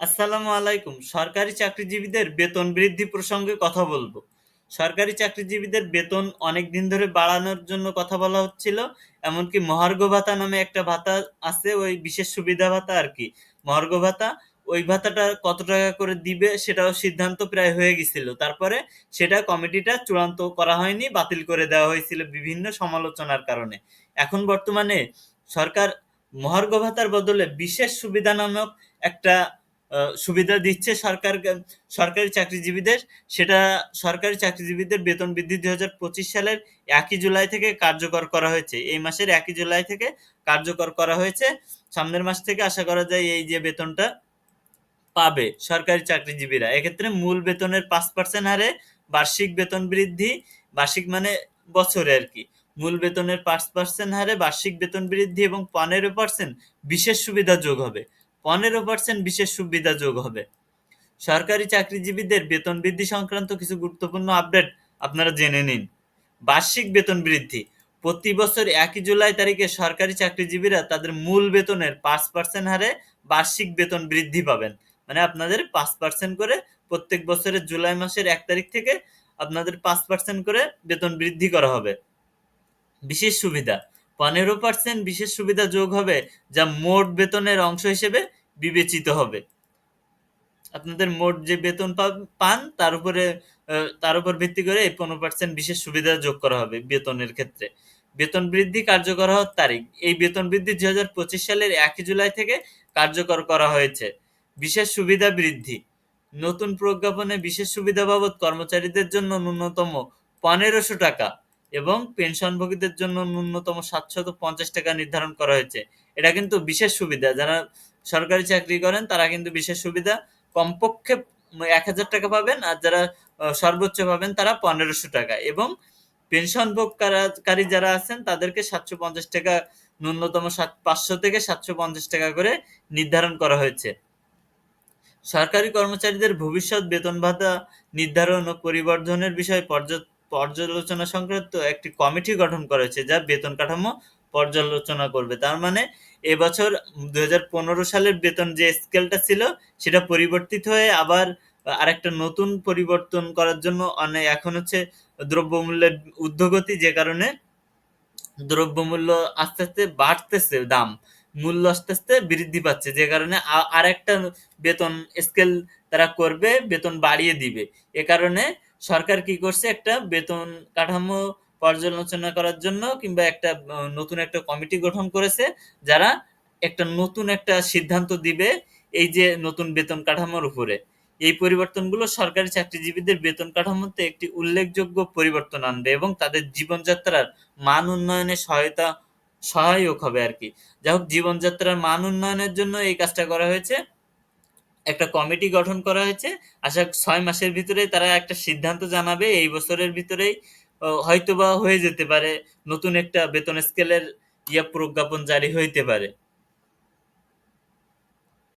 আসসালামু আলাইকুম। সরকারি চাকরিজীবীদের বেতন বৃদ্ধি প্রসঙ্গে কথা বলব। সরকারি চাকরিজীবীদের বেতন অনেক দিন ধরে বাড়ানোর জন্য কথা বলা হচ্ছিল। এমনকি মহার্ঘ ভাতা নামে একটা ভাতা আছে, ওই বিশেষ সুবিধা ভাতা আর কি মহার্ঘ ভাতা, ওই ভাতাটা কত টাকা করে দিবে সেটাও সিদ্ধান্ত প্রায় হয়ে গেছিল। তারপরে সেটা কমিটিটা চূড়ান্ত করা হয়নি, বাতিল করে দেওয়া হয়েছিল বিভিন্ন সমালোচনার কারণে। এখন বর্তমানে সরকার মহার্ঘ ভাতার বদলে বিশেষ সুবিধা নামক একটা সুবিধা দিচ্ছে সরকার সরকারি চাকরিজীবীদের। সেটা সরকারি চাকরিজীবীদের বেতন বৃদ্ধি ২০২৫ সালের একই জুলাই থেকে কার্যকর করা হয়েছে। এই মাসের একই জুলাই থেকে কার্যকর করা হয়েছে। সামনের মাস থেকে আশা করা যায় এই যে বেতনটা পাবে সরকারি চাকরিজীবীরা। এক্ষেত্রে মূল বেতনের পাঁচ পার্সেন্ট হারে বার্ষিক বেতন বৃদ্ধি, বার্ষিক মানে বছরে আর কি মূল বেতনের পাঁচ পার্সেন্ট হারে বার্ষিক বেতন বৃদ্ধি এবং ১৫% বিশেষ সুবিধা যোগ হবে। ১৫% বিশেষ সুবিধা যোগ হবে। সরকারি চাকরিজীবীদের বেতন বৃদ্ধি সংক্রান্ত কিছু গুরুত্বপূর্ণ আপডেট আপনারা জেনে নিন। বার্ষিক বেতন বৃদ্ধি। প্রতি বছর একই জুলাই তারিখে সরকারি চাকরিজীবীরা তাদের মূল বেতনের পাঁচ পার্সেন্ট হারে বার্ষিক বেতন বৃদ্ধি পাবেন। মানে আপনাদের পাঁচ পার্সেন্ট করে প্রত্যেক বছরের জুলাই মাসের এক তারিখ থেকে আপনাদের পাঁচ পার্সেন্ট করে বেতন বৃদ্ধি করা হবে। বিশেষ সুবিধা। ১৫% বিশেষ সুবিধা যোগ হবে, যা মোট বেতনের অংশ হিসেবে বিবেচিত হবে। আপনাদের মোট যে বেতন পান, তার উপরে তার উপর ভিত্তি করে এই ১৫% বিশেষ সুবিধা যোগ করা হবে বেতনের ক্ষেত্রে। বেতন বৃদ্ধি কার্যকর হওয়ার তারিখ। এই বেতন বৃদ্ধি ২০২৫ সালের ১ই জুলাই থেকে কার্যকর করা হয়েছে। বিশেষ সুবিধা বৃদ্ধি। নতুন প্রজ্ঞাপনে বিশেষ সুবিধা বাবদ কর্মচারীদের জন্য ন্যূনতম ৳১৫০০ এবং পেনশনভোগীদের জন্য ন্যূনতম ৳৭৫০ নির্ধারণ করা হয়েছে। এটা কিন্তু বিশেষ সুবিধা। যারা সরকারি চাকরি করেন তারা কিন্তু বিশেষ সুবিধা কমপক্ষে ৳১,০০০ পাবেন। আর যারা সর্বোচ্চ পাবেন তারা ৳১৫০০ এবং পেনশনভোগ কারা কারী যারা আছেন তাদেরকে ৳৭৫০ ন্যূনতম সাত ৳৫০০ থেকে ৳৭৫০ করে নির্ধারণ করা হয়েছে। সরকারি কর্মচারীদের ভবিষ্যৎ বেতন ভাতা নির্ধারণ ও পরিবর্ধনের বিষয়ে পর্য পর্যালোচনা সংক্রান্ত একটি কমিটি গঠন করা হয়েছে, যা বেতন কাঠামো পর্যালোচনা করবে। তার মানে এবছর ২০১৫ সালের বেতন যে স্কেলটা ছিল সেটা পরিবর্তিত হয়ে আবার আরেকটা নতুন পরিবর্তন করার জন্য অনেক এখন হচ্ছে দ্রব্যমূল্যের ঊর্ধ্বগতি যে কারণে দ্রব্যমূল্য আস্তে, আস্তে বাড়তেছে দাম। মূল্য আস্তে, আস্তে বৃদ্ধি পাচ্ছে। যে কারণে আরেকটা বেতন স্কেল তারা করবে, বেতন বাড়িয়ে দিবে। এ কারণে সরকার কি করছে একটা বেতন কাঠামো পর্যালোচনা করার জন্য কিংবা একটা নতুন একটা কমিটি গঠন করেছে, যারা একটা নতুন একটা সিদ্ধান্ত দিবে এই যে নতুন বেতন কাঠামোর উপরে। এই পরিবর্তনগুলো সরকারি চাকরিজীবীদের বেতন কাঠামোতে একটি উল্লেখযোগ্য পরিবর্তন আনবে এবং তাদের জীবনযাত্রার মান উন্নয়নে সহায়তা সহায়ক হবে আর কি যাই হোক জীবনযাত্রার মান উন্নয়নের জন্য এই কাজটা করা হয়েছে। একটা কমিটি গঠন করা হয়েছে। আশা ছয় মাসের ভিতরে তারা একটা সিদ্ধান্ত জানাবে। এই বছরের ভিতরেই হয়তোবা হয়ে যেতে পারে। নতুন একটা বেতন স্কেলের ইয়া প্রজ্ঞাপন জারি হইতে পারে।